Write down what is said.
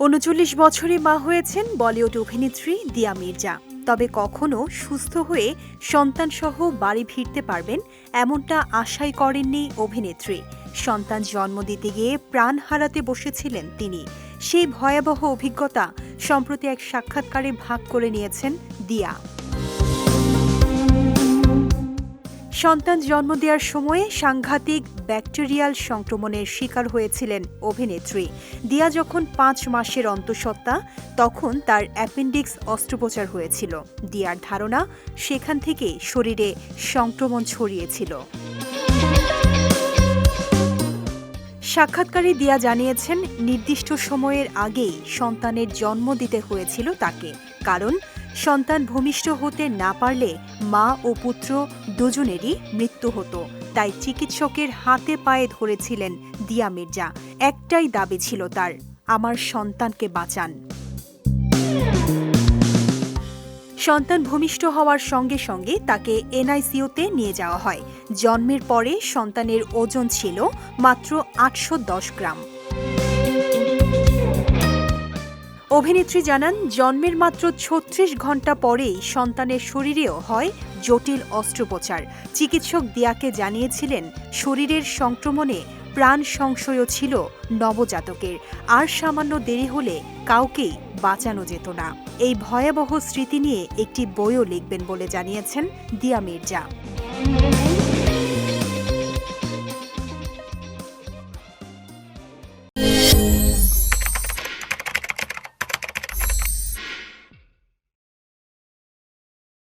উনচল্লিশ বছরে মা হয়েছেন বলিউড অভিনেত্রী দিয়া মির্জা। তবে কখনো সুস্থ হয়ে সন্তানসহ বাড়ি ফিরতে পারবেন এমনটা আশাই করেননি অভিনেত্রী। সন্তান জন্ম দিতে গিয়ে প্রাণ হারাতে বসেছিলেন তিনি। সেই ভয়াবহ অভিজ্ঞতা সম্প্রতি এক সাক্ষাৎকারে ভাগ করে নিয়েছেন দিয়া। সন্তান জন্ম দেওয়ার সময়ে সাংঘাতিক ব্যাকটেরিয়াল সংক্রমণের শিকার হয়েছিলেন অভিনেত্রী। দিয়া যখন পাঁচ মাসের অন্তঃসত্ত্বা, তখন তার অ্যাপেন্ডিক্স অস্ত্রোপচার হয়েছিল। দিয়ার ধারণা, সেখান থেকে শরীরে সংক্রমণ ছড়িয়েছিল। সাক্ষাৎকারে দিয়া জানিয়েছেন, নির্দিষ্ট সময়ের আগেই সন্তানের জন্ম দিতে হয়েছিল তাকে। কারণ সন্তান ভূমিষ্ঠ হতে না পারলে মা ও পুত্র দুজনেরই মৃত্যু হতো। তাই চিকিৎসকের হাতে পায়ে ধরেছিলেন দিয়া মির্জা। একটাই দাবি ছিল তার, আমার সন্তানকে বাঁচান। সন্তান ভূমিষ্ঠ হওয়ার সঙ্গে সঙ্গে তাকে এনআইসিউতে নিয়ে যাওয়া হয়। জন্মের পরে সন্তানের ওজন ছিল মাত্র আটশো দশ গ্রাম। অভিনেত্রী জানান, জন্মের মাত্র ছত্রিশ ঘণ্টা পরেই সন্তানের শরীরেও হয় জটিল অস্ত্রোপচার। চিকিৎসক দিয়াকে জানিয়েছিলেন, শরীরের সংক্রমণে প্রাণ সংশয়ও ছিল নবজাতকের। আর সামান্য দেরি হলে কাউকেই বাঁচানো যেত না। এই ভয়াবহ স্মৃতি নিয়ে একটি বইও লিখবেন বলে জানিয়েছেন দিয়া মির্জা।